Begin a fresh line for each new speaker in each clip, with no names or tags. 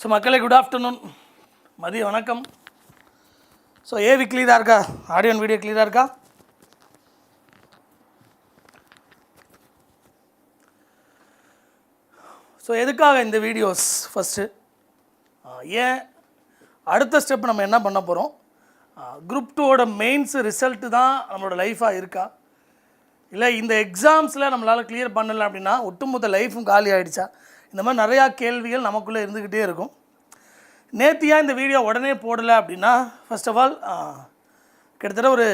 So மக்களே good afternoon மதிய வணக்கம். ஸோ ஏவி கிளியராக இருக்கா? ஆடியோ அண்ட் வீடியோ கிளியராக இருக்கா? ஸோ எதுக்காக இந்த வீடியோஸ் ஃபஸ்ட்டு ஏன்? அடுத்த ஸ்டெப் நம்ம என்ன பண்ண போகிறோம் குரூப் டூவோட மெயின்ஸ் ரிசல்ட்டு தான் நம்மளோட லைஃபாக இருக்கா? இல்லை இந்த எக்ஸாம்ஸில் நம்மளால் கிளியர் பண்ணலை அப்படின்னா ஒட்டுமொத்த லைஃபும் காலி ஆகிடுச்சா இந்த மாதிரி நிறையா கேள்விகள் நமக்குள்ளே இருந்துக்கிட்டே இருக்கும். நேத்தியாக இந்த வீடியோ உடனே போடலை அப்படின்னா ஃபஸ்ட் ஆஃப் ஆல் கிட்டத்தட்ட ஒரு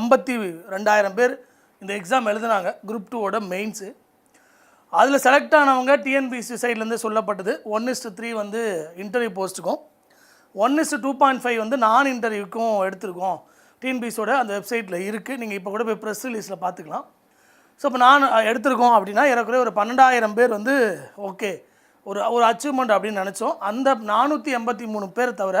ஐம்பத்தி ரெண்டாயிரம் பேர் இந்த எக்ஸாம் எழுதுனாங்க குரூப் டூவோட மெயின்ஸு அதில் செலக்ட் ஆனவங்க டிஎன்பிசி சைட்லேருந்து சொல்லப்பட்டது. ஒன் இஸ்டு த்ரீ வந்து interview போஸ்ட்டுக்கும் one is to two point five வந்து நான் இன்டர்வியூக்கும் எடுத்திருக்கோம். டிஎன்பிசியோட அந்த வெப்சைட்டில் இருக்குது நீங்கள் இப்போ கூட போய் ப்ரெஸ் ரிலீஸில் பார்த்துக்கலாம். ஸோ இப்போ நான் எடுத்திருக்கோம் அப்படின்னா ஏறக்குறைய ஒரு பன்னெண்டாயிரம் பேர் வந்து ஓகே ஒரு ஒரு அச்சீவ்மெண்ட் அப்படின்னு நினச்சோம். அந்த நானூற்றி எண்பத்தி மூணு பேர் தவிர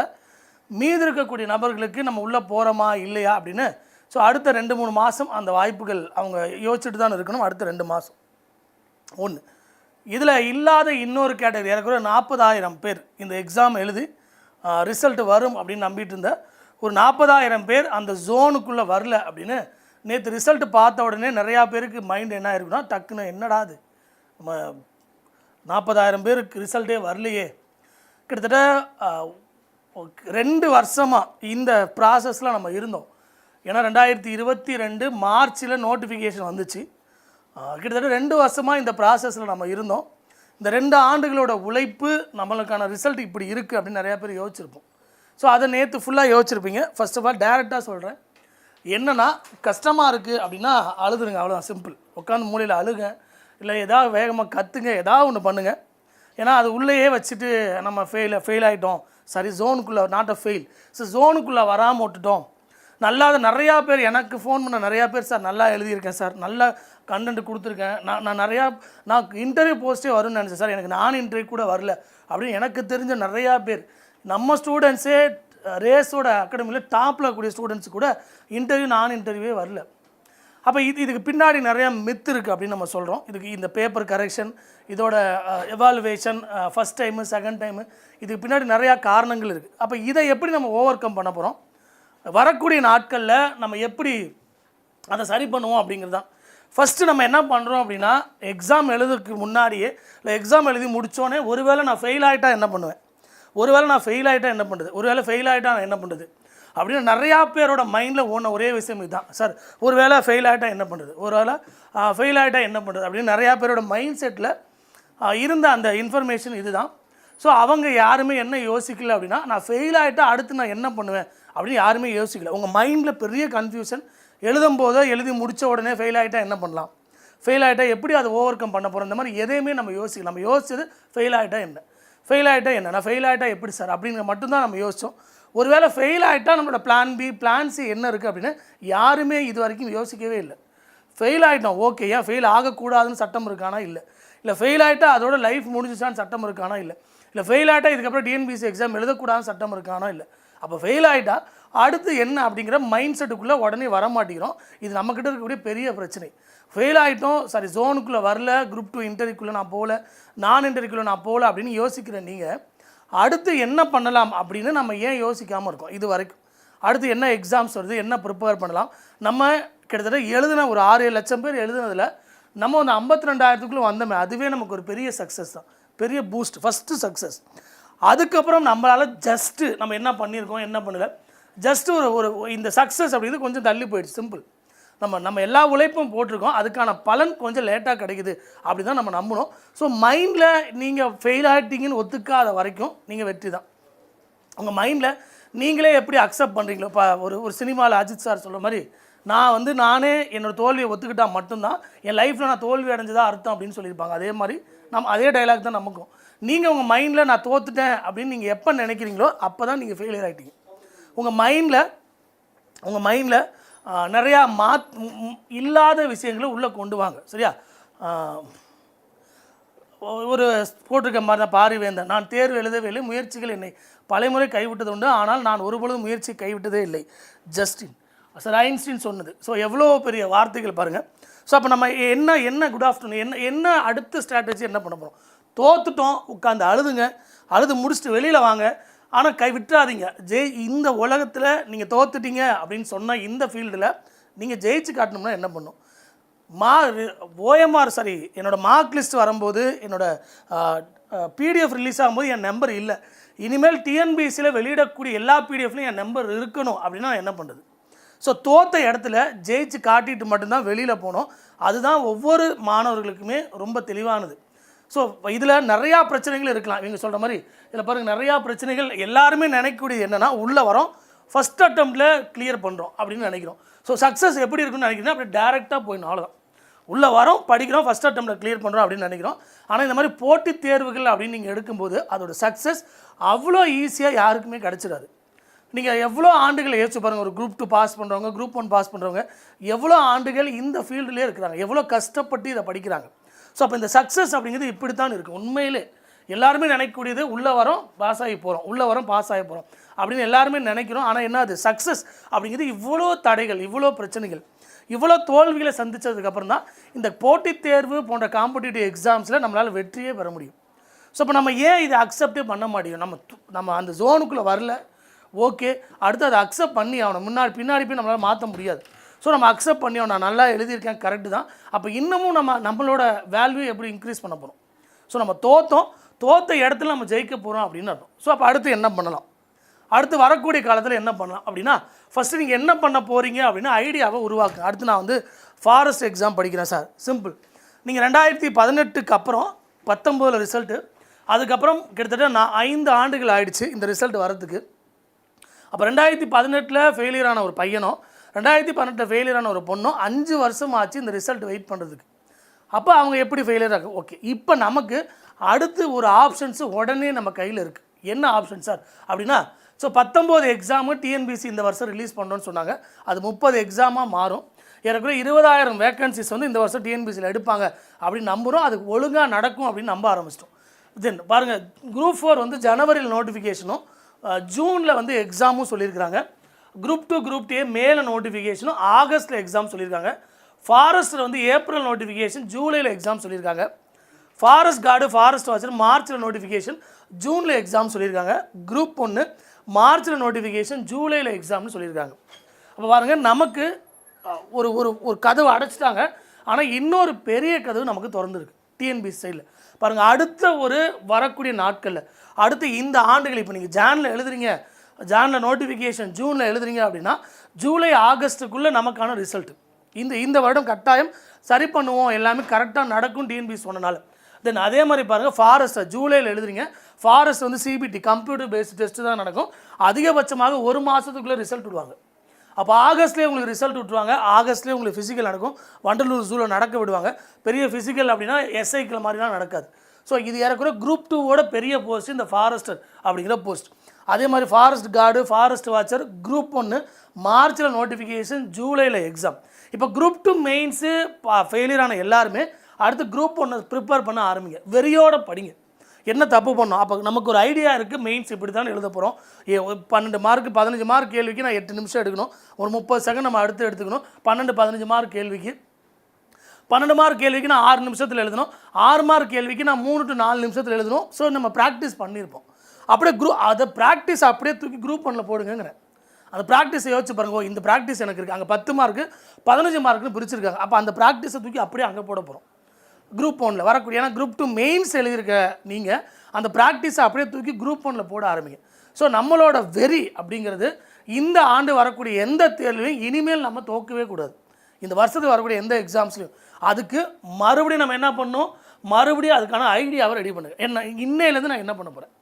மீதி இருக்கக்கூடிய நபர்களுக்கு நம்ம உள்ளே போகிறோமா இல்லையா அப்படின்னு ஸோ அடுத்த ரெண்டு மூணு மாதம் அந்த வாய்ப்புகள் அவங்க யோசிச்சுட்டு தான் இருக்கணும் அடுத்த ரெண்டு மாதம் ஒன்று இதில் இல்லாத இன்னொரு கேட்டகரி ஏறக்குறைய நாற்பதாயிரம் பேர் இந்த எக்ஸாம் எழுதி ரிசல்ட் வரும் அப்படின்னு நம்பிட்டு இருந்த ஒரு நாற்பதாயிரம் பேர் அந்த ஜோனுக்குள்ளே வரல அப்படின்னு நேற்று ரிசல்ட் பார்த்த உடனே நிறையா பேருக்கு மைண்ட் என்ன இருக்குன்னா டக்குன்னு என்னடா அது? நம்ம நாற்பதாயிரம் பேருக்கு ரிசல்ட்டே வரலையே. கிட்டத்தட்ட ரெண்டு வருஷமாக இந்த ப்ராசஸில் நம்ம இருந்தோம். ஏன்னா ரெண்டாயிரத்தி இருபத்தி ரெண்டு மார்ச்சில் நோட்டிஃபிகேஷன் வந்துச்சு. கிட்டத்தட்ட ரெண்டு வருஷமாக இந்த ப்ராசஸில் நம்ம இருந்தோம். இந்த ரெண்டு ஆண்டுகளோட உழைப்பு நம்மளுக்கான ரிசல்ட் இப்படி இருக்குது அப்படின்னு நிறையா பேர் யோசிச்சிருப்போம். ஸோ அதை நேற்று ஃபுல்லாக யோசிச்சிருப்பீங்க. ஃபர்ஸ்ட் ஆஃப் ஆல் டேரெக்டாக சொல்கிறேன் என்னென்னா கஷ்டமாக இருக்குது அப்படின்னா அழுதுருங்க அவ்வளோதான் சிம்பிள் உட்காந்து மூலையில் அழுங்க இல்லை ஏதாவது வேகமாக கற்றுங்க ஏதாவது ஒன்று பண்ணுங்கள் ஏன்னா அது உள்ளேயே வச்சுட்டு நம்ம ஃபெயில் ஃபெயில் ஆகிட்டோம் சரி ஜோனுக்குள்ளே நாட் அ ஃபெயில் ஸோ ஜோனுக்குள்ளே வராமல் விட்டுட்டோம். நல்லா நிறையா பேர் எனக்கு ஃபோன் பண்ண நிறையா பேர் சார் நல்லா எழுதியிருக்கேன் சார் நல்ல கண்டென்ட் கொடுத்துருக்கேன். நான் நான் நிறையா நான் இன்டர்வியூ போஸ்ட்டே வரும்னு நினச்சேன் சார் எனக்கு நான் இன்டர்வியூ கூட வரல. அப்படின்னு எனக்கு தெரிஞ்ச நிறையா பேர். நம்ம ஸ்டூடெண்ட்ஸே ரேஸோட அகாடமியில் டாப்பில் கூடிய ஸ்டூடெண்ட்ஸ் கூட இன்டர்வியூ நான் இன்டர்வியூவே வரல. அப்போ இது இதுக்கு பின்னாடி நிறையா மித்து இருக்குது அப்படின்னு நம்ம சொல்கிறோம் இதுக்கு இந்த பேப்பர் கரெக்ஷன் இதோட evaluation first time second time இதுக்கு பின்னாடி நிறையா காரணங்கள் இருக்குது அப்போ இதை எப்படி நம்ம ஓவர் கம் பண்ண போகிறோம் வரக்கூடிய நாட்களில் நம்ம எப்படி அதை சரி பண்ணுவோம் அப்படிங்கிறது தான். ஃபஸ்ட்டு நம்ம என்ன பண்ணுறோம் அப்படின்னா எக்ஸாம் எழுதுறதுக்கு முன்னாடியே இல்லை எக்ஸாம் எழுதி முடித்தோடனே ஒருவேளை நான் ஃபெயில் ஆகிட்டா என்ன பண்ணுவேன்? ஒருவேளை நான் ஃபெயில் ஆகிட்டா என்ன பண்ணுறது ஒருவேளை ஃபெயில் ஆகிட்டா நான் என்ன பண்ணுறது அப்படின்னு நிறையா பேரோட மைண்டில் ஓன ஒரே விஷயம் இதுதான். சார் ஒரு வேளை ஃபெயில் ஆகிட்டா என்ன பண்ணுறது ஒரு வேளை ஃபெயில் ஆகிட்டா என்ன பண்ணுறது அப்படின்னு நிறையா பேரோட மைண்ட் செட்டில் இருந்த அந்த இன்ஃபர்மேஷன் இதுதான். ஸோ அவங்க யாருமே என்ன யோசிக்கல அப்படின்னா நான் ஃபெயில் ஆகிட்டா அடுத்து நான் என்ன பண்ணுவேன் அப்படின்னு யாருமே யோசிக்கல. உங்கள் மைண்டில் பெரிய கன்ஃபியூஷன் எழுதும் போதோ எழுதி முடித்த உடனே ஃபெயில் ஆகிட்டா என்ன பண்ணலாம்? ஃபெயில் ஆகிட்டா எப்படி அதை ஓவர் கம் பண்ண போகிறோம் இந்த மாதிரி எதையுமே நம்ம யோசிக்கலாம் நம்ம யோசிச்சது ஃபெயில் ஆகிட்டா என்ன? ஃபெயில் ஆகிட்டா என்ன நான் ஃபெயில் ஆகிட்டா எப்படி சார் அப்படிங்கிற மட்டும்தான் நம்ம யோசித்தோம் ஒருவேளை ஃபெயில் ஆகிட்டா நம்மளோட பிளான் பி பிளான் சி என்ன இருக்குது அப்படின்னு யாருமே இது வரைக்கும் யோசிக்கவே இல்லை. ஃபெயில் ஆகிட்டோம் ஓகே ஏன்? ஃபெயில் ஆகக்கூடாதுன்னு சட்டம் இருக்கானா இல்லை. இல்லை ஃபெயில் ஆகிட்டா அதோட லைஃப் முடிஞ்சிச்சான்னு சட்டம் இருக்கானா இல்லை. இல்லை ஃபெயில் ஆகிட்டா இதுக்கப்புறம் டிஎன்பிசி எக்ஸாம் எழுதக்கூடாதுன்னு சட்டம் இருக்கானா இல்லை. அப்போ ஃபெயில் ஆகிட்டா அடுத்து என்ன அப்படிங்கிற மைண்ட் செட்டுக்குள்ளே உடனே வர மாட்டேங்கிறோம். இது நம்மக்கிட்ட இருக்கக்கூடிய பெரிய பிரச்சனை. ஃபெயில் ஆகிட்டோம் சாரி ஜோனுக்குள்ளே வரல. குரூப் டூ இன்டர்வியூக்குள்ளே நான் போகல. நான் இன்டர்வியூக்குள்ளே நான் போகல அப்படின்னு யோசிக்கிற நீங்கள் அடுத்து என்ன பண்ணலாம் அப்படின்னு நம்ம ஏன் யோசிக்காமல் இருக்கோம்? இது வரைக்கும். அடுத்து என்ன எக்ஸாம்ஸ் வருது என்ன ப்ரிப்பேர் பண்ணலாம்? நம்ம கிட்டத்தட்ட எழுதின ஒரு ஆறு ஏழு லட்சம் பேர் எழுதுனதில் நம்ம அந்த ஐம்பத்தி ரெண்டாயிரத்துக்குள்ளே வந்தோமே. அதுவே நமக்கு ஒரு பெரிய சக்ஸஸ் தான். பெரிய பூஸ்ட் ஃபஸ்ட்டு சக்ஸஸ் அதுக்கப்புறம் நம்மளால் ஜஸ்ட்டு நம்ம என்ன பண்ணியிருக்கோம் என்ன பண்ணல? ஜஸ்ட்டு ஒரு ஒரு இந்த சக்ஸஸ் அப்படிங்கிறது கொஞ்சம் தள்ளி போயிடுச்சு. சிம்பிள் நம்ம நம்ம எல்லா உழைப்பும் போட்டிருக்கோம். அதுக்கான பலன் கொஞ்சம் லேட்டாக கிடைக்குது. அப்படி தான் நம்ம நம்பணும். ஸோ மைண்டில் நீங்கள் ஃபெயில் ஆகிட்டீங்கன்னு ஒத்துக்காத வரைக்கும் நீங்கள் வெற்றி தான். உங்கள் மைண்டில் நீங்களே எப்படி அக்செப்ட் பண்ணுறீங்களோ இப்போ ஒரு ஒரு சினிமாவில் அஜித் சார் சொல்கிற மாதிரி நான் வந்து நானே என்னோடய தோல்வியை ஒத்துக்கிட்டால் மட்டும்தான் என் லைஃப்பில் நான் தோல்வி அடைஞ்சதா அர்த்தம் அப்படின்னு சொல்லியிருப்பாங்க. அதே மாதிரி நம்ம அதே டைலாக் தான் நமக்கும். நீங்கள் உங்கள் மைண்டில் நான் தோத்துட்டேன் அப்படின்னு நீங்கள் எப்போ நினைக்கிறீங்களோ அப்போ தான் நீங்கள் ஃபெயிலியர் ஆகிட்டீங்க உங்கள் மைண்டில் உங்கள் மைண்டில் நிறையா மாத் இல்லாத விஷயங்களை உள்ளே கொண்டு வாங்க. சரியா? ஒரு போட்டிருக்க மாதிரி தான் பாரிவேந்தன் நான் தேர்வு எழுதவில்லை முயற்சிகள் என்னை பலமுறை கைவிட்டது உண்டு. ஆனால் நான் ஒருபொழுதும் முயற்சி கைவிட்டதே இல்லை. ஜஸ்டின். சார் ஐன்ஸ்டீன் சொன்னது. ஸோ எவ்வளோ பெரிய வார்த்தைகள் பாருங்கள் ஸோ அப்போ நம்ம என்ன என்ன குட் ஆஃப்டர்நூன் என்ன என்ன அடுத்த ஸ்ட்ராட்டஜி என்ன பண்ண போகிறோம் தோத்துட்டோம் உட்காந்து அழுதுங்க. அழுது முடிச்சுட்டு வெளியில் வாங்க. ஆனால் கை விட்டுறாதீங்க. ஜெய் இந்த உலகத்தில் நீங்கள் தோத்துட்டீங்க அப்படின்னு சொன்னால் இந்த ஃபீல்டில் நீங்கள் ஜெயிச்சு காட்டணும்னா என்ன பண்ணும்? மா ஓஎம்ஆர் சாரி என்னோடய மார்க் லிஸ்ட் வரும்போது என்னோடய பிடிஎஃப் ரிலீஸ் ஆகும்போது என் நம்பர் இல்லை. இனிமேல் டிஎன்பிசியில் வெளியிடக்கூடிய எல்லா பிடிஎஃப்லையும் என் நம்பர் இருக்கணும் அப்படின்னா நான் என்ன பண்ணுறது ஸோ தோத்த இடத்துல ஜெயிச்சு காட்டிட்டு மட்டும்தான் வெளியில் போகணும் அதுதான் ஒவ்வொரு மாணவர்களுக்குமே ரொம்ப தெளிவானது. ஸோ இதில் நிறையா பிரச்சனைகள் இருக்கலாம். இவங்க சொல்கிற மாதிரி இதில் பாருங்கள் நிறையா பிரச்சனைகள் எல்லாருமே நினைக்கக்கூடியது என்னென்னா உள்ளே வரோம் ஃபஸ்ட் அட்டம்ப்டில் கிளியர் பண்ணுறோம் அப்படின்னு நினைக்கிறோம். ஸோ சக்ஸஸ் எப்படி இருக்குன்னு நினைக்கிறீங்கன்னா அப்படி டேரெக்டாக போயிடணும் அவ்வளோதான் உள்ளே வரோம் படிக்கிறோம் ஃபஸ்ட் அட்டம்ப்டில் கிளியர் பண்ணுறோம் அப்படின்னு நினைக்கிறோம். ஆனால் இந்த மாதிரி போட்டித் தேர்வுகள் அப்படின்னு நீங்கள் எடுக்கும்போது அதோட சக்ஸஸ் அவ்வளோ ஈஸியாக யாருக்குமே கிடச்சிடாது. நீங்கள் எவ்வளோ ஆண்டுகள் யோசிச்சு பாருங்கள் ஒரு குரூப் டூ பாஸ் பண்ணுறவங்க குரூப் ஒன் பாஸ் பண்ணுறவங்க எவ்வளோ ஆண்டுகள் இந்த ஃபீல்டுலேயே இருக்கிறாங்க எவ்வளோ கஷ்டப்பட்டு இதை படிக்கிறாங்க. ஸோ அப்போ இந்த சக்ஸஸ் அப்படிங்கிறது இப்படித்தான் இருக்குது உண்மையிலே எல்லாருமே நினைக்கக்கூடியது உள்ளே வரோம் பாஸ் ஆகி போகிறோம் உள்ளே வரோம் பாஸ் ஆகி போகிறோம் அப்படின்னு எல்லாருமே நினைக்கிறோம். ஆனால் என்ன அது? சக்ஸஸ் அப்படிங்கிறது இவ்வளோ தடைகள் இவ்வளோ பிரச்சனைகள் இவ்வளோ தோல்விகளை சந்தித்ததுக்கப்புறம் தான் இந்த போட்டித் தேர்வு போன்ற காம்படிட்டிவ் எக்ஸாம்ஸில் நம்மளால் வெற்றியே பெற முடியும். ஸோ இப்போ நம்ம ஏன் இதை அக்செப்டே பண்ண முடியும் நம்ம து- நம்ம அந்த ஜோனுக்குள்ளே வரல. ஓகே அடுத்து அதை அக்செப்ட் பண்ணி ஆகணும். முன்னாடி பின்னாடி போய் நம்மளால் மாற்ற முடியாது. ஸோ நம்ம அக்செப்ட் பண்ணி நான் நல்லா எழுதியிருக்கேன் கரெக்டு தான். அப்போ இன்னமும் நம்ம நம்மளோட வேல்யூ எப்படி இன்க்ரீஸ் பண்ண போகிறோம் ஸோ நம்ம தோத்தோம். தோத்த இடத்துல நம்ம ஜெயிக்க போகிறோம் அப்படின்னு அர்த்தம். ஸோ அப்போ அடுத்து என்ன பண்ணலாம்? அடுத்து வரக்கூடிய காலத்தில் என்ன பண்ணலாம்? அப்படின்னா ஃபஸ்ட்டு நீங்கள் என்ன பண்ண போகிறீங்க அப்படின்னா ஐடியாவை உருவாக்குங்க அடுத்து நான் வந்து ஃபாரஸ்ட் எக்ஸாம் படிக்கிறேன் சார் சிம்பிள் நீங்கள் ரெண்டாயிரத்தி பதினெட்டுக்கு அப்புறம் பத்தொம்போதில் ரிசல்ட்டு அதுக்கப்புறம் கிட்டத்தட்ட நான் ஐந்து ஆண்டுகள் ஆயிடுச்சு இந்த ரிசல்ட் வரதுக்கு அப்போ ரெண்டாயிரத்தி பதினெட்டில் ஃபெயிலியரான ஒரு பையனும் ரெண்டாயிரத்தி பன்னெண்டு ஃபெயிலியரான ஒரு பொண்ணும் அஞ்சு வருஷம் ஆச்சு இந்த ரிசல்ட் வெயிட் பண்ணுறதுக்கு அப்போ அவங்க எப்படி ஃபெயிலியர் ஆகும் ஓகே இப்போ நமக்கு அடுத்து ஒரு ஆப்ஷன்ஸு உடனே நம்ம கையில் இருக்குது என்ன ஆப்ஷன் சார் அப்படின்னா ஸோ பத்தொம்போது எக்ஸாமு டிஎன்பிசி இந்த வருஷம் ரிலீஸ் பண்ணோன்னு சொன்னாங்க. அது முப்பது எக்ஸாமாக மாறும். ஏறக்குறைய இருபதாயிரம் வேக்கன்சிஸ் வந்து இந்த வருஷம் டிஎன்பிசியில் எடுப்பாங்க அப்படின்னு நம்புகிறோம் அதுக்கு ஒழுங்காக நடக்கும் அப்படின்னு நம்ப ஆரம்பிச்சிட்டோம். தென் பாருங்கள் குரூப் ஃபோர் வந்து ஜனவரியில் நோட்டிஃபிகேஷனும் ஜூனில் வந்து எக்ஸாமும் சொல்லியிருக்கிறாங்க. குரூப் டூ குரூப் டே மேல நோட்டிஃபிகேஷனும் ஆகஸ்ட்டில் எக்ஸாம் சொல்லியிருக்காங்க ஃபாரஸ்ட்டில் வந்து ஏப்ரல் நோட்டிஃபிகேஷன் ஜூலையில் எக்ஸாம் சொல்லியிருக்காங்க ஃபாரஸ்ட் கார்டு ஃபாரஸ்ட் வாட்சர் மார்ச்சில் நோட்டிஃபிகேஷன் ஜூனில் எக்ஸாம் சொல்லியிருக்காங்க குரூப் ஒன்று மார்ச்சில் நோட்டிஃபிகேஷன் ஜூலையில் எக்ஸாம்னு சொல்லியிருக்காங்க அப்போ பாருங்கள் நமக்கு ஒரு ஒரு ஒரு கதவு அடைச்சிட்டாங்க. ஆனால் இன்னொரு பெரிய கதவு நமக்கு திறந்துருக்கு டிஎன்பிசி சைடில் பாருங்கள் அடுத்த ஒரு வரக்கூடிய நாட்களில் அடுத்து இந்த ஆண்டுகள் இப்போ நீங்கள் ஜானில் எழுதுறீங்க ஜானில் நோட்டிஃபிகேஷன் ஜூனில் எழுதுறீங்க அப்படின்னா ஜூலை ஆகஸ்ட்டுக்குள்ளே நமக்கான ரிசல்ட்டு இந்த இந்த வருடம் கட்டாயம் சரி பண்ணுவோம். எல்லாமே கரெக்டாக நடக்கும் டிஎன்பி சொன்னனால. தென் அதே மாதிரி பாருங்கள் ஃபாரஸ்ட்டை ஜூலையில் எழுதுறீங்க. ஃபாரஸ்ட் வந்து சிபிடி கம்ப்யூட்டர் பேஸ்டு டெஸ்ட்டு தான் நடக்கும். அதிகபட்சமாக ஒரு மாதத்துக்குள்ளே ரிசல்ட் விடுவாங்க. அப்போ ஆகஸ்ட்லேயே உங்களுக்கு ரிசல்ட் விட்ருவாங்க ஆகஸ்ட்லேயே உங்களுக்கு ஃபிசிக்கல் நடக்கும். வண்டலூர் ஜூவில் நடக்க விடுவாங்க. பெரிய ஃபிசிக்கல் அப்படின்னா எஸ்ஐக்கில் மாதிரிலாம் நடக்காது. ஸோ இது ஏறக்குறைய குரூப் டூவோட பெரிய போஸ்ட் இந்த ஃபாரஸ்டர் அப்படிங்கிற போஸ்ட் அதே மாதிரி forest guard forest watcher group ஒன்று மார்ச்சில் நோட்டிஃபிகேஷன் ஜூலையில் எக்ஸாம் இப்போ குரூப் டூ மெயின்ஸு ஃபெயிலியர் ஆன எல்லாருமே அடுத்து குரூப் ஒன்று ப்ரிப்பேர் பண்ண ஆரம்பிங்க. வெறியோட படிங்க. என்ன தப்பு பண்ணோம்? அப்போ நமக்கு ஒரு ஐடியா இருக்குது மெயின்ஸ் இப்படி தான் எழுத போகிறோம் பன்னெண்டு மார்க் பதினஞ்சு மார்க் கேள்விக்கு நான் எட்டு நிமிஷம் எடுக்கணும். ஒரு முப்பது செகண்ட் நம்ம அடுத்து எடுத்துக்கணும். பன்னெண்டு பதினஞ்சு மார்க் கேள்விக்கு. பன்னெண்டு மார்க் கேள்விக்கு நான் ஆறு நிமிஷத்தில் எழுதணும். ஆறு மார்க் கேள்விக்கு நான் மூணு டு நாலு நிமிஷத்தில் எழுதணும். ஸோ நம்ம ப்ராக்டிஸ் பண்ணியிருப்போம் அப்படியே குரூப் அதை ப்ராக்டிஸ் அப்படியே தூக்கி குரூப் ஒன்றில் போடுங்கிறேன் அந்த ப்ராக்டிஸை யோசிச்சு பாருங்க ஓ இந்த ப்ராக்டிஸ் எனக்கு இருக்குது அங்கே பத்து மார்க்கு பதினஞ்சு மார்க்குன்னு பிரிச்சிருக்காங்க. அப்போ அந்த ப்ராக்டிஸை தூக்கி அப்படியே அங்கே போட போகிறோம் குரூப் ஒனில் வரக்கூடிய ஏன்னா குரூப் டூ மெயின்ஸ் எழுதியிருக்க நீங்கள் அந்த ப்ராக்டிஸை அப்படியே தூக்கி குரூப் ஒனில் போட ஆரம்பிங்க. ஸோ நம்மளோட வெறி அப்படிங்கிறது இந்த ஆண்டு வரக்கூடிய எந்த தேர்வுலையும் இனிமேல் நம்ம தோக்கவே கூடாது. இந்த வருஷத்துக்கு வரக்கூடிய எந்த எக்ஸாம்ஸ்லையும் அதுக்கு மறுபடியும் நம்ம என்ன பண்ணணும்? மறுபடியும் அதுக்கான ஐடியாவை ரெடி பண்ணுங்க. என்ன இன்னையிலேருந்து நான் என்ன பண்ண போகிறேன்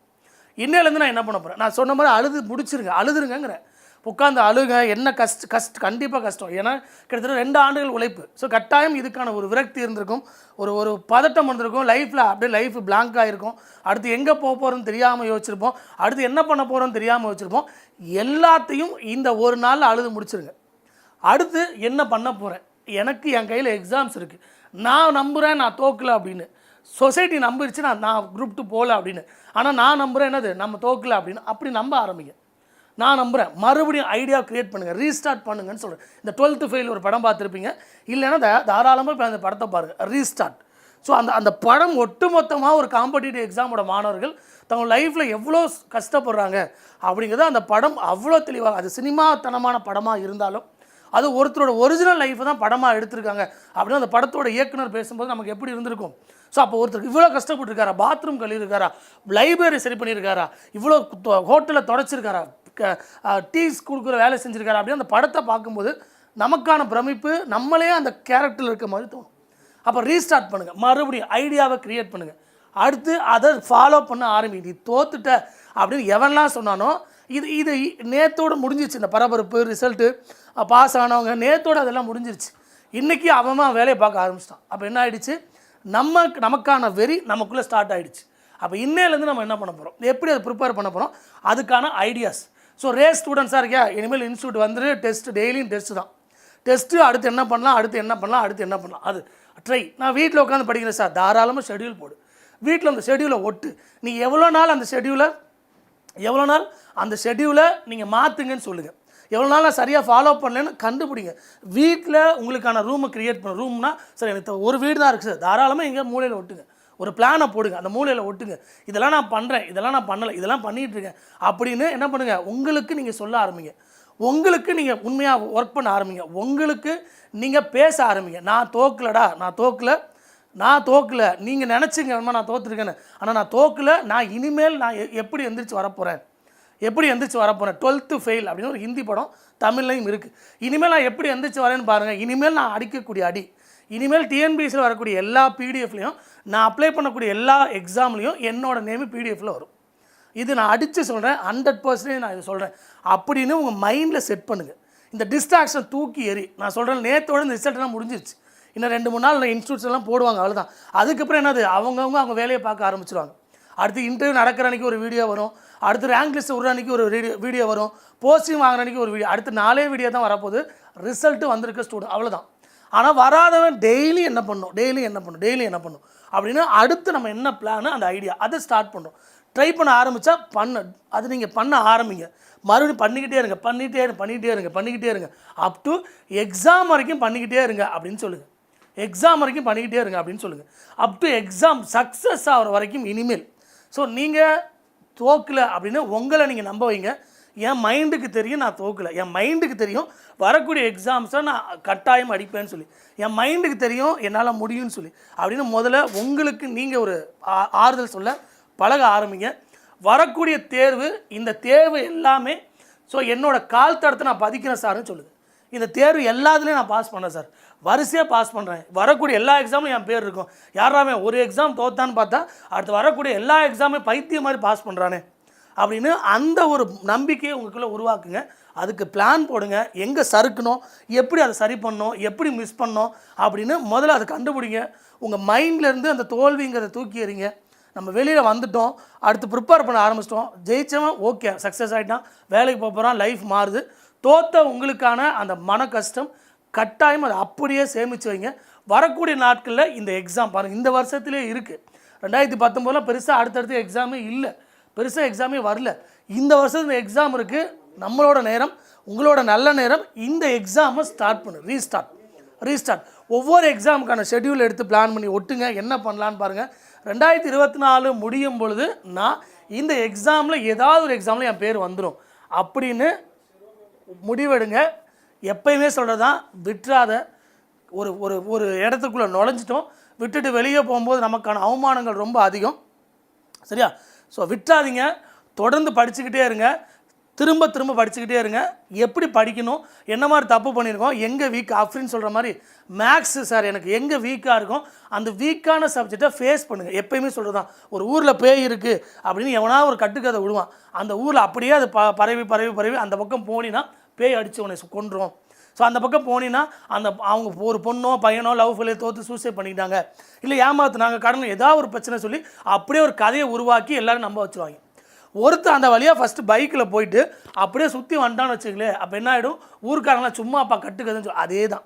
இன்னையிலேருந்து நான் என்ன பண்ண போகிறேன் நான் சொன்ன மாதிரி அழுது முடிச்சிருங்க அழுதுருங்கிறேன் உட்காந்து அழுக என்ன கஷ்ட கஷ்ட கண்டிப்பாக கஷ்டம். ஏன்னா கிட்டத்தட்ட ரெண்டு ஆண்டுகள் உழைப்பு. ஸோ கட்டாயம் இதுக்கான ஒரு விரக்தி இருந்திருக்கும். ஒரு ஒரு பதட்டம் இருந்திருக்கும் லைஃப்பில் அப்படியே லைஃப் பிளாங்காக இருக்கும் அடுத்து எங்கே போக போகிறோன்னு தெரியாமல் யோசிச்சிருப்போம். அடுத்து என்ன பண்ண போகிறோன்னு தெரியாமல் யோசிச்சிருப்போம். எல்லாத்தையும் இந்த ஒரு நாளில் அழுது முடிச்சிருங்க. அடுத்து என்ன பண்ண போகிறேன் எனக்கு என் கையில் எக்ஸாம்ஸ் இருக்குது நான் நம்புகிறேன் நான் தோக்கலை அப்படின்னு. சொசைட்டி நம்பிருச்சு நான் நான் குரூப் டூ போகல அப்படின்னு. ஆனால் நான் நம்புகிறேன் என்னது? நம்ம தோக்கலை அப்படின்னு. அப்படி நம்ப ஆரம்பிங்க. நான் நம்புகிறேன் மறுபடியும் ஐடியா க்ரியேட் பண்ணுங்கள் ரீஸ்டார்ட் பண்ணுங்கன்னு சொல்கிறேன் இந்த டுவெல்த்து ஃபெயில் ஒரு படம் பார்த்துருப்பீங்க. இல்லைன்னா தாராளமாக இப்போ அந்த படத்தை பாருங்கள் ரீஸ்டார்ட் ஸோ அந்த அந்த படம் ஒட்டுமொத்தமாக ஒரு காம்படிட்டிவ் எக்ஸாமோட மாணவர்கள் தங்கள் லைஃப்பில் எவ்வளோ கஷ்டப்படுறாங்க அப்படிங்கிறத அந்த படம் அவ்வளோ தெளிவாக அது சினிமாத்தனமான படமாக இருந்தாலும் அது ஒருத்தரோட ஒரிஜினல் லைஃப்பை தான் படமாக எடுத்திருக்காங்க. அப்படின்னு அந்த படத்தோட இயக்குனர் பேசும்போது நமக்கு எப்படி இருந்திருக்கும்? ஸோ அப்போ ஒருத்தர் இவ்வளோ கஷ்டப்பட்டுருக்காரா? பாத்ரூம் கழுவிருக்காரா? லைப்ரரி சரி பண்ணியிருக்காரா இவ்வளோ ஹோட்டலில் தொடச்சிருக்காரா? டீஸ் கொடுக்குற வேலை செஞ்சுருக்காரா? அப்படின்னு அந்த படத்தை பார்க்கும்போது நமக்கான பிரமிப்பு நம்மளே அந்த கேரக்டரில் இருக்க மாதிரி தோணும். அப்போ ரீஸ்டார்ட் பண்ணுங்கள் மறுபடியும் ஐடியாவை க்ரியேட் பண்ணுங்கள் அடுத்து அதை ஃபாலோ பண்ண ஆரம்பி நீ தோத்துட்ட அப்படின்னு எவன்லாம் சொன்னானோ இது இது நேத்தோடு முடிஞ்சிருச்சு. இந்த பரபரப்பு ரிசல்ட்டு பாஸ் ஆனவங்க நேத்தோடு அதெல்லாம் முடிஞ்சிருச்சு. இன்றைக்கி அவன் வேலையை பார்க்க ஆரம்பிச்சிட்டான். அப்போ என்ன ஆகிடுச்சு நம்ம நமக்கான வெறி நமக்குள்ளே ஸ்டார்ட் ஆகிடுச்சு அப்போ இன்னையிலேருந்து நம்ம என்ன பண்ண போகிறோம் எப்படி அதை ப்ரிப்பேர் பண்ண போகிறோம் அதுக்கான ஐடியாஸ் ஸோ ரேஸ் ஸ்டூடெண்ட்ஸாக இருக்கியா? இனிமேல் இன்ஸ்டியூட் வந்துட்டு டெஸ்ட் டெய்லியும் டெஸ்ட்டு தான். டெஸ்ட்டு அடுத்து என்ன பண்ணலாம்? அடுத்து என்ன பண்ணலாம்? அடுத்து என்ன பண்ணலாம்? அது ட்ரை நான் வீட்டில் உட்காந்து படிக்கிறேன் சார். தாராளமாக ஷெட்யூல் போடு. வீட்டில் அந்த ஷெட்யூலை ஒட்டு. நீ எவ்வளோ நாள் அந்த ஷெட்யூலை எவ்வளோ நாள் அந்த ஷெட்யூலை நீங்கள் மாற்றுங்கன்னு சொல்லுங்கள் எவ்வளோ நாள் நான் சரியாக ஃபாலோ பண்ணலன்னு கண்டுபிடிங்க. வீட்டில் உங்களுக்கான ரூமை க்ரியேட் பண்ண ரூம்னா சார் எனக்கு ஒரு வீடு தான் இருக்குது சார் தாராளமாக எங்கே மூலையில் ஒட்டுங்க. ஒரு பிளானை போடுங்க. அந்த மூலையில் ஒட்டுங்க. இதெல்லாம் நான் பண்ணுறேன் இதெல்லாம் நான் பண்ணலை. இதெல்லாம் பண்ணிகிட்டு இருக்கேன். அப்படின்னு என்ன பண்ணுங்கள் உங்களுக்கு நீங்கள் சொல்ல ஆரம்பிங்க. உங்களுக்கு நீங்கள் உண்மையாக ஒர்க் பண்ண ஆரம்பிங்க. உங்களுக்கு நீங்கள் பேச ஆரம்பிங்க. நான் தோக்கலடா. நான் தோக்கல. நான் தோக்கலை. நீங்கள் நினச்சிங்க வேணுமா நான் தோற்றுருக்கேன்னு ஆனால் நான் தோக்கல நான் இனிமேல் நான் எ- எப்படி எந்திரிச்சு வரப்போகிறேன் எப்படி எந்திரிச்சு வரப்போகிறேன் டுவெல்த்து ஃபெயில் அப்படின்னு ஒரு ஹிந்தி படம் தமிழ்லையும் இருக்குது இனிமேல் நான் எப்படி எந்திரிச்சு வரேன்னு பாருங்கள் இனிமேல் நான் அடிக்கக்கூடிய அடி. இனிமேல் டிஎன்பிஎஸ்சியில் வரக்கூடிய எல்லா பிடிஎஃப்லையும் நான் அப்ளை பண்ணக்கூடிய எல்லா எக்ஸாம்லேயும் என்னோட நேமு பிடிஎஃப்பில் வரும். இது நான் அடித்து சொல்கிறேன் ஹண்ட்ரட் பர்சன்டேஜ் நான் இது சொல்கிறேன் அப்படின்னு உங்கள் மைண்டில் செட் பண்ணுங்கள் இந்த டிஸ்ட்ராக்ஷன் தூக்கி எறி. நான் சொல்கிறேன் நேற்றோட இந்த ரிசல்ட்லாம் முடிஞ்சிருச்சு. இன்னும் ரெண்டு மூணு நாள் இன்ஸ்டியூட்ஸ் எல்லாம் போடுவாங்க அவ்வளோதான் அதுக்கப்புறம் என்னது? அவங்கவுங்க அவங்க வேலையை பார்க்க ஆரம்பிச்சிருவாங்க. அடுத்து இன்டர்வியூ நடக்கிற அன்றைக்கி ஒரு வீடியோ வரும். அடுத்து ரேங்க் லிஸ்ட் விடுற அன்றைக்கி ஒரு வீடியோ வீடியோ வரும். போஸ்டிங் வாங்குற அன்றைக்கி ஒரு வீடியோ அடுத்து நாலே வீடியோ தான் வரப்போகுது. ரிசல்ட்டு வந்திருக்க ஸ்டூடெண்ட் அவ்வளோதான் ஆனால் வராதவன் டெய்லி என்ன பண்ணும்? டெய்லி என்ன பண்ணும்? டெய்லி என்ன பண்ணும்? அப்படின்னு அடுத்து நம்ம என்ன பிளானு அந்த ஐடியா அதை ஸ்டார்ட் பண்ணுறோம் ட்ரை பண்ண ஆரம்பித்தா பண்ண. அது நீங்கள் பண்ண ஆரம்பிங்க. மறுபடியும் பண்ணிக்கிட்டே இருங்க பண்ணிகிட்டே இருங்க பண்ணிக்கிட்டே இருங்க பண்ணிக்கிட்டே இருங்க. அப் டு எக்ஸாம் வரைக்கும் பண்ணிக்கிட்டே இருங்க அப்படின்னு சொல்லுங்கள் எக்ஸாம் வரைக்கும் பண்ணிக்கிட்டே இருங்க அப்படின்னு சொல்லுங்கள் அப் டு எக்ஸாம் சக்ஸஸ் ஆகிற வரைக்கும் இனிமேல். ஸோ நீங்கள் தோக்கலை அப்படின்னு உங்களை நீங்கள் நம்ப வைங்க. என் மைண்டுக்கு தெரியும் நான் தோக்கலை. என் மைண்டுக்கு தெரியும் வரக்கூடிய எக்ஸாம்ஸை நான் கட்டாயம் அடிப்பேன்னு சொல்லி. என் மைண்டுக்கு தெரியும் என்னால் முடியும்னு சொல்லி. அப்படின்னு முதல்ல உங்களுக்கு நீங்கள் ஒரு ஆறுதல் சொல்ல பழக ஆரம்பிங்க. வரக்கூடிய தேர்வு இந்த தேர்வு எல்லாமே ஸோ என்னோட கால் தடத்தை நான் பதிக்கிறேன் சார்னு சொல்லுது இந்த தேர்வு எல்லாத்துலேயும் நான் பாஸ் பண்ணேன் சார். வரிசையாக பாஸ் பண்ணுறேன் வரக்கூடிய எல்லா எக்ஸாமும் என் பேர் இருக்கும். யாராவே ஒரு எக்ஸாம் தோத்தான்னு பார்த்தா அடுத்து வரக்கூடிய எல்லா எக்ஸாமே பைத்தியம் மாதிரி பாஸ் பண்ணுறானே அப்படின்னு அந்த ஒரு நம்பிக்கையை உங்களுக்குள்ளே உருவாக்குங்க. அதுக்கு பிளான் போடுங்க. எங்கே சறுக்கணும்? எப்படி அதை சரி பண்ணணும்? எப்படி மிஸ் பண்ணோம் அப்படின்னு முதல்ல அதை கண்டுபிடிங்க. உங்கள் மைண்ட்லேருந்து அந்த தோல்விங்கிறத தூக்கி எறிங்க. நம்ம வெளியில் வந்துட்டோம். அடுத்து ப்ரிப்பேர் பண்ண ஆரம்பிச்சிட்டோம். ஜெயித்தவன் ஓகே சக்ஸஸ் ஆகிட்டான் வேலைக்கு போக போகிறான் லைஃப் மாறுது. தோத்த உங்களுக்கான அந்த மன கஷ்டம் கட்டாயம் அதை அப்படியே சேமித்து வைங்க. வரக்கூடிய நாட்களில் இந்த எக்ஸாம் பாருங்கள் இந்த வருஷத்துலேயே இருக்குது ரெண்டாயிரத்தி பத்தொம்போதில் பெருசாக அடுத்தடுத்து எக்ஸாமே இல்லை. பெருசாக எக்ஸாமே வரல. இந்த வருஷத்துல எக்ஸாம் இருக்குது நம்மளோட நேரம் உங்களோட நல்ல நேரம். இந்த எக்ஸாமை ஸ்டார்ட் பண்ணு ரீஸ்டார்ட் ரீஸ்டார்ட் ஒவ்வொரு எக்ஸாமுக்கான ஷெட்யூல் எடுத்து பிளான் பண்ணி ஒட்டுங்க. என்ன பண்ணலான்னு பாருங்கள் ரெண்டாயிரத்தி இருபத்தி நாலு முடியும் பொழுது நான் இந்த எக்ஸாமில் ஏதாவது ஒரு எக்ஸாமில் என் பேர் வந்துடும் அப்படின்னு முடிவெடுங்க. எப்பயுமே சொல்கிறது தான் விட்டுறாத. ஒரு ஒரு ஒரு இடத்துக்குள்ளே நுழைஞ்சிட்டோம். விட்டுட்டு வெளியே போகும்போது நமக்கான அவமானங்கள் ரொம்ப அதிகம். சரியா? ஸோ விட்டுறாதீங்க. தொடர்ந்து படிச்சுக்கிட்டே இருங்க. திரும்ப திரும்ப படிச்சுக்கிட்டே இருங்க. எப்படி படிக்கணும்? என்ன மாதிரி தப்பு பண்ணியிருக்கோம்? எங்கே வீக் அப்படின்னு சொல்கிற மாதிரி மேக்ஸு சார் எனக்கு எங்கே வீக்காக இருக்கும்? அந்த வீக்கான சப்ஜெக்டை ஃபேஸ் பண்ணுங்கள் எப்பயுமே சொல்கிறது தான் ஒரு ஊரில் பேய் இருக்குது அப்படின்னு எவனா ஒரு கட்டுக்கதை விடுவான். அந்த ஊரில் அப்படியே அது ப பரவி பரவி பரவி அந்த பக்கம் போனினா பேய் அடித்து உன்னை கொன்றும். ஸோ அந்த பக்கம் போனீங்கன்னா அந்த அவங்க ஒரு பொண்ணோ பையனோ லவ் ஃபெயிலியர் தோற்று சூசைட் பண்ணிக்கிட்டாங்க. இல்லை ஏமாத்துனாங்க கடன் ஏதாவது ஒரு பிரச்சனை சொல்லி அப்படியே ஒரு கதையை உருவாக்கி எல்லோரும் நம்ப வச்சுருவாங்க. ஒருத்தர் அந்த வழியாக ஃபஸ்ட்டு பைக்கில் போயிட்டு அப்படியே சுற்றி வந்துட்டான்னு வச்சுங்களேன் அப்போ என்ன ஆகிடும் ஊருக்காரங்களாம் சும்மா அப்பா கட்டுக்கதுன்னு சொல்லி அதே தான்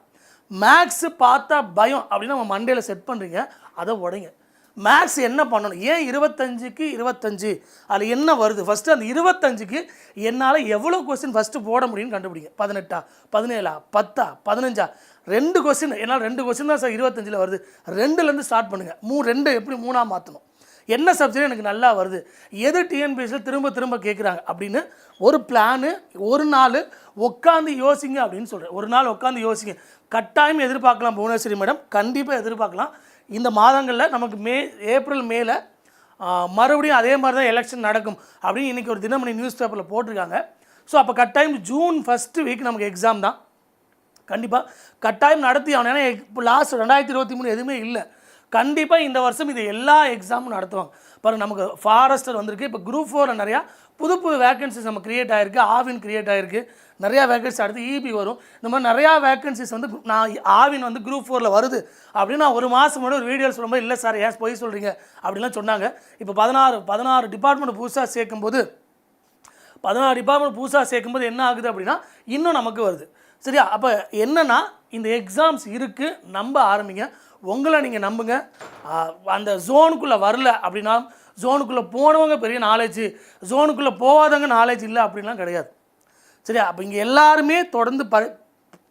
மேக்ஸு பார்த்தா பயம் அப்படின்னு நம்ம மண்டையில் செட் பண்ணுறீங்க அதை உடைங்க. மேக்ஸ் என்ன பண்ணணும்? ஏன் இருபத்தஞ்சுக்கு இருபத்தஞ்சு? அதில் என்ன வருது? ஃபஸ்ட்டு அந்த இருபத்தஞ்சுக்கு என்னால் எவ்வளோ கொஸ்டின் ஃபஸ்ட்டு போட முடியும்னு கண்டுபிடிங்க. பதினெட்டா? பதினேழா? பத்தா? பதினஞ்சா? ரெண்டு கொஸ்டின் என்னால் ரெண்டு கொஸ்டின் தான் சார் இருபத்தஞ்சில் வருது. ரெண்டுலேருந்து ஸ்டார்ட் பண்ணுங்கள் மூ ரெண்டு எப்படி மூணாக மாற்றணும் என்ன சப்ஜெக்ட் எனக்கு நல்லா வருது. எது டிஎன்பிஎஸ்சியில் திரும்ப திரும்ப கேட்குறாங்க அப்படின்னு ஒரு பிளானு ஒரு நாள் உட்காந்து யோசிங்க அப்படின்னு சொல்கிறேன் ஒரு நாள் உட்காந்து யோசிங்க. கட்டாயம் எதிர்பார்க்கலாம் புவனேஸ்வரி மேடம் கண்டிப்பாக எதிர்பார்க்கலாம். இந்த மாதங்களில் நமக்கு மே ஏப்ரல் மேல மறுபடியும் அதே மாதிரி தான் எலெக்ஷன் நடக்கும் அப்படின்னு இன்றைக்கி ஒரு தினமணி நியூஸ் பேப்பரில் போட்டிருக்காங்க. ஸோ அப்போ கட்டாயம் ஜூன் ஃபஸ்ட்டு வீக் நமக்கு எக்ஸாம் தான். கண்டிப்பாக கட்டாயம் நடத்தி ஆகணும் ஏன்னா இப்போ லாஸ்ட் ரெண்டாயிரத்தி இருபத்தி மூணு எதுவுமே இல்லை. கண்டிப்பாக இந்த வருஷம் இது எல்லா எக்ஸாமும் நடத்துவாங்க. பாருங்க நமக்கு ஃபாரஸ்டர் வந்திருக்கு. இப்போ குரூப் ஃபோரில் நிறையா புது புது வேகன்சிஸ் நம்ம க்ரியேட் ஆகிருக்கு ஆவின் க்ரியேட் ஆகிருக்கு நிறையா வேகன்சி அடுத்து இபி வரும். இந்த மாதிரி நிறையா வேகன்சிஸ் வந்து நான் ஆவின் வந்து குரூப் ஃபோரில் வருது. அப்படின்னு நான் ஒரு மாதம் முன்னாடி ஒரு வீடியோ சொல்லும்போது இல்லை சார் ஏன் போய் சொல்கிறீங்க அப்படிலாம் சொன்னாங்க. இப்போ பதினாறு பதினாறு டிபார்ட்மெண்ட் புதுசாக சேர்க்கும்போது பதினாறு டிபார்ட்மெண்ட் புதுசாக சேர்க்கும்போது என்ன ஆகுது அப்படின்னா இன்னும் நமக்கு வருது. சரியா? அப்போ என்னன்னா இந்த எக்ஸாம்ஸ் இருக்குது நம்ப ஆரம்பிங்க. உங்களை நீங்கள் நம்புங்க. அந்த ஜோனுக்குள்ளே வரல அப்படின்னா ஜோனுக்குள்ளே போனவங்க பெரிய நாலேஜ் ஜோனுக்குள்ளே போகாதவங்க நாலேஜ் இல்லை அப்படின்லாம் கிடையாது. சரியா? அப்போ இங்கே எல்லாருமே தொடர்ந்து ப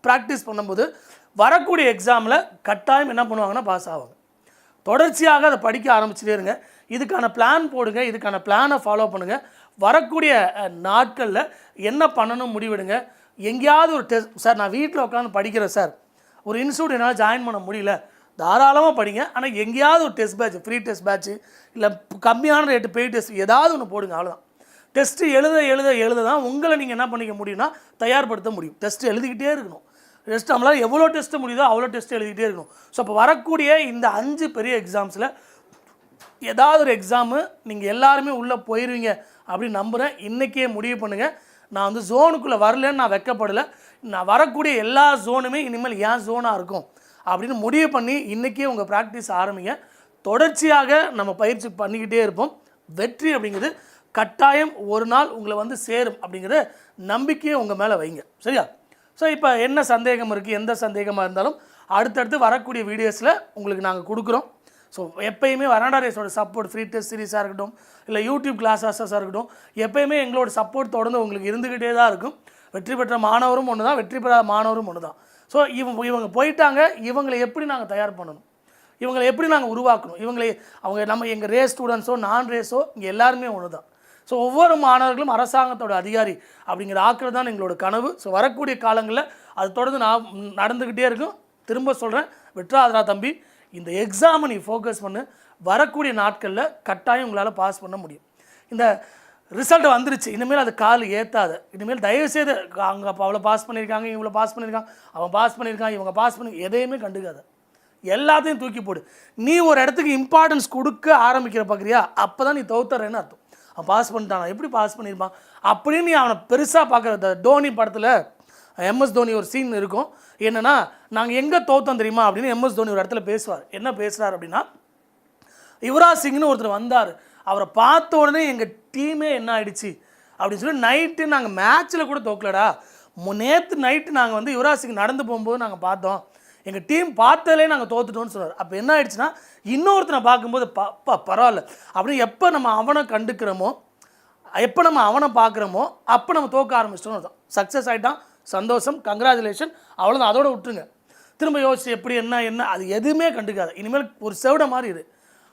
ப்ராக்டிஸ் பண்ணும்போது வரக்கூடிய எக்ஸாமில் கட்டாயம் என்ன பண்ணுவாங்கன்னா பாஸ் ஆவாங்க. தொடர்ச்சியாக அதை படிக்க ஆரம்பிச்சுட்டே இருங்க. இதுக்கான பிளான் போடுங்க இதுக்கான பிளானை ஃபாலோ பண்ணுங்கள் வரக்கூடிய நாட்களில் என்ன பண்ணணும் முடிவெடுங்க. எங்கேயாவது ஒரு டெஸ்ட் சார் நான் வீட்டில் உட்காந்து படிக்கிறேன் சார் ஒரு இன்ஸ்டியூட் என்னால் ஜாயின் பண்ண முடியல. தாராளமாக படிங்க. ஆனால் எங்கேயாவது ஒரு test batch free test batch இல்லை கம்மியான ரேட்டு பெய்ட் டெஸ்ட் ஏதாவது ஒன்று போடுங்க அவ்வளோதான் டெஸ்ட்டு எழுத எழுத எழுத தான் உங்களை நீங்கள் என்ன பண்ணிக்க முடியும்னா தயார்படுத்த முடியும். டெஸ்ட்டு எழுதிக்கிட்டே இருக்கணும். டெஸ்ட் நம்மளால் எவ்வளோ டெஸ்ட்டு முடியுதோ அவ்வளோ டெஸ்ட் எழுதிக்கிட்டே இருக்கணும். ஸோ அப்போ வரக்கூடிய இந்த அஞ்சு பெரிய எக்ஸாம்ஸில் ஏதாவது ஒரு எக்ஸாமு நீங்கள் எல்லாருமே உள்ளே போயிடுவீங்க அப்படின்னு நம்புகிறேன் இன்றைக்கே முடிவு பண்ணுங்கள் நான் வந்து ஜோனுக்குள்ளே வரலன்னு நான் வெக்கப்படலை. நான் வரக்கூடிய எல்லா ஜோனுமே இனிமேல் ஏன் ஜோனாக இருக்கும். அப்படின்னு முடிவு பண்ணி இன்றைக்கே உங்கள் ப்ராக்டிஸ் ஆரம்பிங்க. தொடர்ச்சியாக நம்ம பயிற்சி பண்ணிக்கிட்டே இருப்போம். வெற்றி அப்படிங்கிறது கட்டாயம் ஒரு நாள் உங்களை வந்து சேரும் அப்படிங்கிற நம்பிக்கையை உங்கள் மேலே வைங்க. சரியா? ஸோ இப்போ என்ன சந்தேகம் இருக்குது எந்த சந்தேகமாக இருந்தாலும் அடுத்தடுத்து வரக்கூடிய வீடியோஸில் உங்களுக்கு நாங்கள் கொடுக்குறோம். ஸோ எப்பயுமே வராண்டா சப்போர்ட் ஃப்ரீ டெஸ்ட் சீரீஸாக இருக்கட்டும் இல்லை யூடியூப் கிளாஸஸாக இருக்கட்டும் எப்பயுமே எங்களோட சப்போர்ட் தொடர்ந்து உங்களுக்கு இருந்துக்கிட்டே தான் இருக்கும். வெற்றி பெற்ற மாணவரும் ஒன்று தான் வெற்றி பெறாத மாணவரும் ஒன்று தான் ஸோ இவங்க இவங்க போயிட்டாங்க இவங்களை எப்படி நாங்கள் தயார் பண்ணணும்? இவங்களை எப்படி நாங்கள் உருவாக்கணும்? இவங்களை அவங்க நம்ம எங்கள் ரேஸ் ஸ்டூடெண்ட்ஸோ நான் ரேஸோ இங்கே எல்லாருமே ஒன்று தான் ஸோ ஒவ்வொரு மாணவர்களும் அரசாங்கத்தோட அதிகாரி அப்படிங்கிற ஆக்கிறது தான் எங்களோட கனவு. ஸோ வரக்கூடிய காலங்களில் அது தொடர்ந்து நான் நடந்துக்கிட்டே இருக்கும். திரும்ப சொல்கிறேன் விட்ராதரா தம்பி இந்த எக்ஸாமை நீ ஃபோக்கஸ் பண்ணு. வரக்கூடிய நாட்களில் கட்டாயம் உங்களால் பாஸ் பண்ண முடியும். இந்த ரிசல்ட் வந்துருச்சு. இனிமேல் அது கால் ஏற்றாது இனிமேல் தயவுசெய்து அங்கே அவ்வளோ பாஸ் பண்ணியிருக்காங்க இவங்கள பாஸ் பண்ணியிருக்காங்க அவன் பாஸ் பண்ணியிருக்கான் இவங்க பாஸ் பண்ணி எதையுமே கண்டுக்காத. எல்லாத்தையும் தூக்கி போடு. நீ ஒரு இடத்துக்கு இம்பார்ட்டன்ஸ் கொடுக்க ஆரம்பிக்கிற பார்க்குறியா அப்போ தான் நீ தோத்துறேன்னு அர்த்தம். அவன் பாஸ் பண்ணிட்டானா? எப்படி பாஸ் பண்ணியிருப்பான்? அப்படின்னு நீ அவனை பெருசாக பார்க்குற டோனி படத்தில் எம்எஸ் தோனி ஒரு சீன் இருக்கும். என்னென்னா நாங்கள் எங்கே தோத்தோம் தெரியுமா? அப்படின்னு எம்எஸ் தோனி ஒரு இடத்துல பேசுவார். என்ன பேசுகிறார் அப்படின்னா யுவராஜ் சிங்னு ஒருத்தர் வந்தார். அவரை பார்த்த உடனே எங்கள் டீமே என்ன ஆயிடுச்சு? அப்படின்னு சொல்லி நைட்டு நாங்கள் மேட்ச்சில் கூட தோக்கலடா. நேற்று நைட்டு நாங்கள் வந்து யுவராஜ் நடந்து போகும்போது நாங்கள் பார்த்தோம். எங்கள் டீம் பார்த்ததுலே நாங்கள் தோத்துட்டோம்னு சொன்னார். அப்போ என்ன ஆயிடுச்சுன்னா இன்னொருத்தனை பார்க்கும்போது பா பரவாயில்ல. அப்படின்னு எப்போ நம்ம அவனை கண்டுக்கிறோமோ எப்போ நம்ம அவனை பார்க்குறோமோ அப்போ நம்ம தோக்க ஆரம்பிச்சிட்டோம்னு அர்த்தம். சக்ஸஸ் ஆகிட்டான் சந்தோஷம். கங்க்ராச்சுலேஷன் அவ்வளோதான் அதோட விட்டுருங்க. திரும்ப யோசிச்சு எப்படி என்ன என்ன அது எதுவுமே கண்டுக்காது. இனிமேல் ஒரு செவிட மாதிரி இது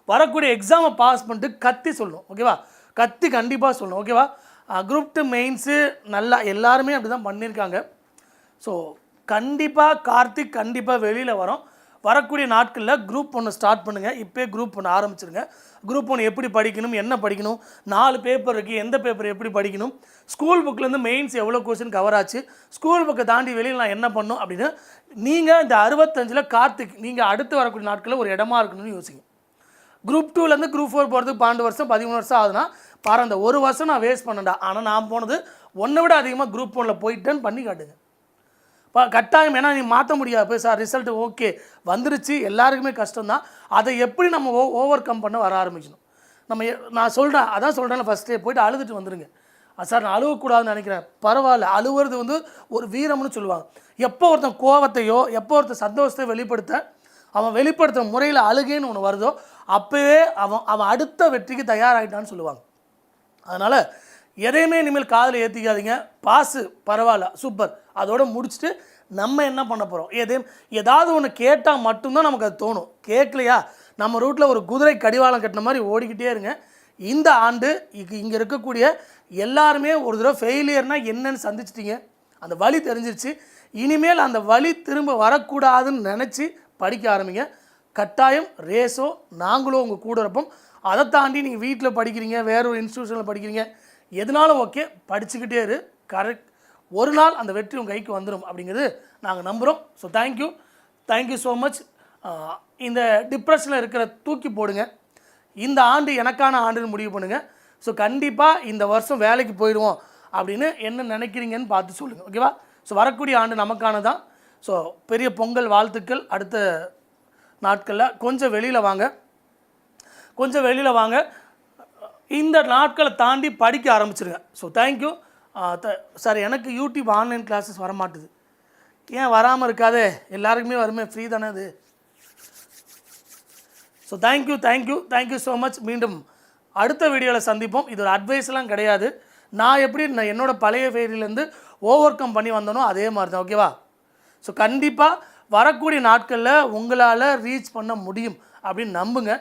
வரக்கூடிய எக்ஸாமை பாஸ் பண்ணிட்டு கத்தி சொல்லணும் ஓகேவா கத்தி கண்டிப்பாக சொல்லணும் ஓகேவா? குரூப் டூ மெயின்ஸு நல்லா எல்லாருமே அப்படி தான் பண்ணியிருக்காங்க. ஸோ கண்டிப்பாக கார்த்திக் கண்டிப்பாக வெளியில் வரோம். வரக்கூடிய நாட்களில் குரூப் ஒன்று ஸ்டார்ட் பண்ணுங்கள் இப்போயே குரூப் ஒன்று ஆரம்பிச்சிருங்க. குரூப் ஒன்று எப்படி படிக்கணும் என்ன படிக்கணும் நாலு பேப்பர் இருக்குது எந்த பேப்பர் எப்படி படிக்கணும் ஸ்கூல் புக்லேருந்து மெயின்ஸ் எவ்வளோ கொஸ்டின் கவர் ஆச்சு ஸ்கூல் புக்கை தாண்டி வெளியில் நான் என்ன பண்ணும் அப்படின்னு நீங்கள் இந்த அறுபத்தஞ்சில் கார்த்திக் நீங்கள் அடுத்து வரக்கூடிய நாட்களில் ஒரு இடமா இருக்கணும்னு யோசிங்க. குரூப் டூலேருந்து குரூப் ஃபோர் போகிறதுக்கு பன்னெண்டு வருஷம் பதிமூணு வருஷம் ஆகுதுன்னா பாரு அந்த ஒரு வருஷம் நான் வேஸ்ட் பண்ணேன்டா. ஆனால் நான் போனது ஒன்றை விட அதிகமாக குரூப் ஃபோனில் போயிட்டேன்னு பண்ணி காட்டுங்க. கட்டாயம் ஏன்னா நீ மாற்ற முடியாது. போய் சார் ரிசல்ட் ஓகே வந்துருச்சு. எல்லாருக்குமே கஷ்டம்தான். அதை எப்படி நம்ம ஓ ஓவர் கம் பண்ண வர ஆரம்பிக்கணும்? நம்ம நான் சொல்கிறேன் அதான் சொல்கிறேன் ஃபஸ்ட்டே போயிட்டு அழுதுட்டு வந்துடுங்க சார் நான் அழுவக்கூடாதுன்னு நினைக்கிறேன். பரவாயில்ல அழுவுறது வந்து ஒரு வீரம்னு சொல்லுவாங்க. எப்போ ஒருத்தன் கோவத்தையோ எப்போ ஒருத்தன் சந்தோஷத்தையோ வெளிப்படுத்த அவன் வெளிப்படுத்துகிற முறையில் அழுகைன்னு ஒன்று வருதோ அப்போவே அவன் அவன் அடுத்த வெற்றிக்கு தயாராகிட்டான்னு சொல்லுவாங்க. அதனால் எதையுமே இனிமேல் காதில் ஏற்றிக்காதீங்க பாஸு பரவாயில்ல சூப்பர். அதோடு முடிச்சுட்டு நம்ம என்ன பண்ண போகிறோம் எதே ஏதாவது ஒன்று கேட்டால் மட்டும்தான் நமக்கு அது தோணும். கேட்கலையா? நம்ம ரூட்டில் ஒரு குதிரை கடிவாளம் கட்டின மாதிரி ஓடிக்கிட்டே இருங்க. இந்த ஆண்டு இங்கே இங்கே இருக்கக்கூடிய எல்லாருமே ஒரு தடவை ஃபெயிலியர்னால் என்னன்னு சந்திச்சிட்டீங்க. அந்த வழி தெரிஞ்சிருச்சு. இனிமேல் அந்த வழி திரும்ப வரக்கூடாதுன்னு நினச்சி படிக்க ஆரம்பிங்க. கட்டாயம் ரேஸோ நாங்களும் உங்கள் கூட இருப்போம். அதை தாண்டி நீங்கள் வீட்டில் படிக்கிறீங்க வேற ஒரு இன்ஸ்டியூஷனில் படிக்கிறீங்க. எதனாலும் ஓகே படிச்சுக்கிட்டே இரு. கரெக்ட் ஒரு நாள் அந்த வெற்றி உங்கள் கைக்கு வந்துடும் அப்படிங்கிறது நாங்கள் நம்புகிறோம் so thank you thank you so much இந்த டிப்ரெஷனில் இருக்கிற தூக்கி போடுங்க. இந்த ஆண்டு எனக்கான ஆண்டுன்னு முடிவு பண்ணுங்கள் ஸோ கண்டிப்பாக இந்த வருஷம் வேலைக்கு போயிடுவோம் அப்படின்னு என்ன நினைக்கிறீங்கன்னு பார்த்து சொல்லுங்கள் ஓகேவா ஸோ வரக்கூடிய ஆண்டு நமக்கானதான் ஸோ பெரிய பொங்கல் வாழ்த்துக்கள். அடுத்த நாட்களில். கொஞ்சம் வெளியில் வாங்க. கொஞ்சம் வெளியில் வாங்க. இந்த நாட்களை தாண்டி படிக்க ஆரம்பிச்சிருங்க. ஸோ தேங்க்யூ சார் எனக்கு யூடியூப் ஆன்லைன் கிளாஸஸ் வர மாட்டுது ஏன் வராமல் இருக்காதே? எல்லாருக்குமே வருமே ஃப்ரீ தானே அது. So thank you thank you thank you so much மீண்டும் அடுத்த வீடியோவில் சந்திப்போம். இது ஒரு அட்வைஸ்லாம் கிடையாது. நான் எப்படி நான் என்னோடய பழைய ஃபெயிலிலேருந்து ஓவர் கம் பண்ணி வந்தனோ அதே மாதிரி தான் ஓகேவா ஸோ கண்டிப்பாக வரக்கூடிய நாட்களில் உங்களால் ரீச் பண்ண முடியும் அப்படின்னு நம்புங்க.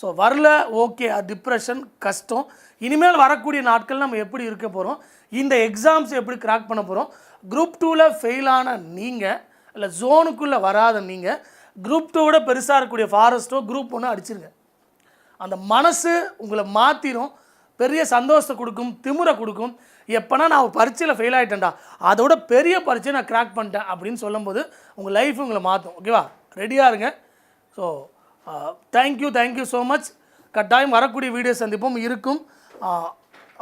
ஸோ வரல ஓகே டிப்ரெஷன் கஷ்டம். இனிமேல் வரக்கூடிய நாட்கள் நம்ம எப்படி இருக்க போகிறோம் இந்த எக்ஸாம்ஸ் எப்படி கிராக் பண்ண போகிறோம் குரூப் டூவில் ஃபெயிலான நீங்கள் இல்லை ஜோனுக்குள்ளே வராத நீங்கள் குரூப் டூவோட பெருசாக இருக்கக்கூடிய ஃபாரஸ்ட்டோ குரூப் ஒன்று அடிச்சிருங்க. அந்த மனசு உங்களை மாற்றிடும் பெரிய சந்தோஷத்தை கொடுக்கும் திமுறை கொடுக்கும். எப்போனா நான் பரீட்சையில் ஃபெயில் ஆகிட்டேன்டா அதோட பெரிய பரீட்சையை நான் கிராக் பண்ணிட்டேன் அப்படின்னு சொல்லும்போது உங்கள் லைஃப் உங்களை மாற்றும் ஓகேவா ரெடியாக இருங்க. So thank you thank you so much கட்டாயம் வரக்கூடிய வீடியோ சந்திப்பும். இருக்கும்.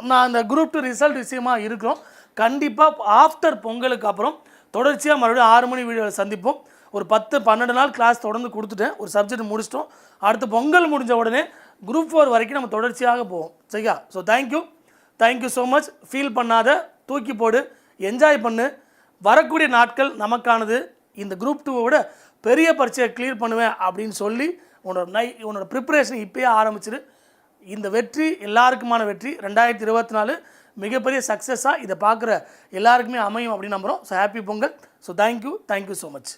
நான் அந்த குரூப் டூ ரிசல்ட் விஷயமாக இருக்கிறோம். கண்டிப்பாக ஆஃப்டர் பொங்கலுக்கு அப்புறம் தொடர்ச்சியாக மறுபடியும் ஆறு மணி வீடியோவில் சந்திப்போம். ஒரு பத்து பன்னெண்டு நாள் கிளாஸ் தொடர்ந்து கொடுத்துட்டேன். ஒரு சப்ஜெக்ட் முடிச்சிட்டோம். அடுத்து பொங்கல் முடிஞ்ச உடனே குரூப் ஃபோர் வரைக்கும் நம்ம தொடர்ச்சியாக போவோம். சரியா? So thank you thank you so much feel பண்ணாத தூக்கி போடு. என்ஜாய் பண்ணு. வரக்கூடிய நாட்கள் நமக்கானது. இந்த குரூப் டூவை விட பெரிய பரீட்சையை கிளியர் பண்ணுவேன் அப்படின்னு சொல்லி உன்னோட நை உன்னோட ப்ரிப்பரேஷன் இப்பயே ஆரம்பிச்சிரு. இந்த வெற்றி எல்லாருக்குமான வெற்றி. ரெண்டாயிரத்தி இருபத்தி நாலு மிகப்பெரிய சக்ஸஸாக இதை பார்க்குற எல்லாருக்குமே அமையும் அப்படின்னு நம்புகிறோம் so happy Pongal. So thank you thank you so much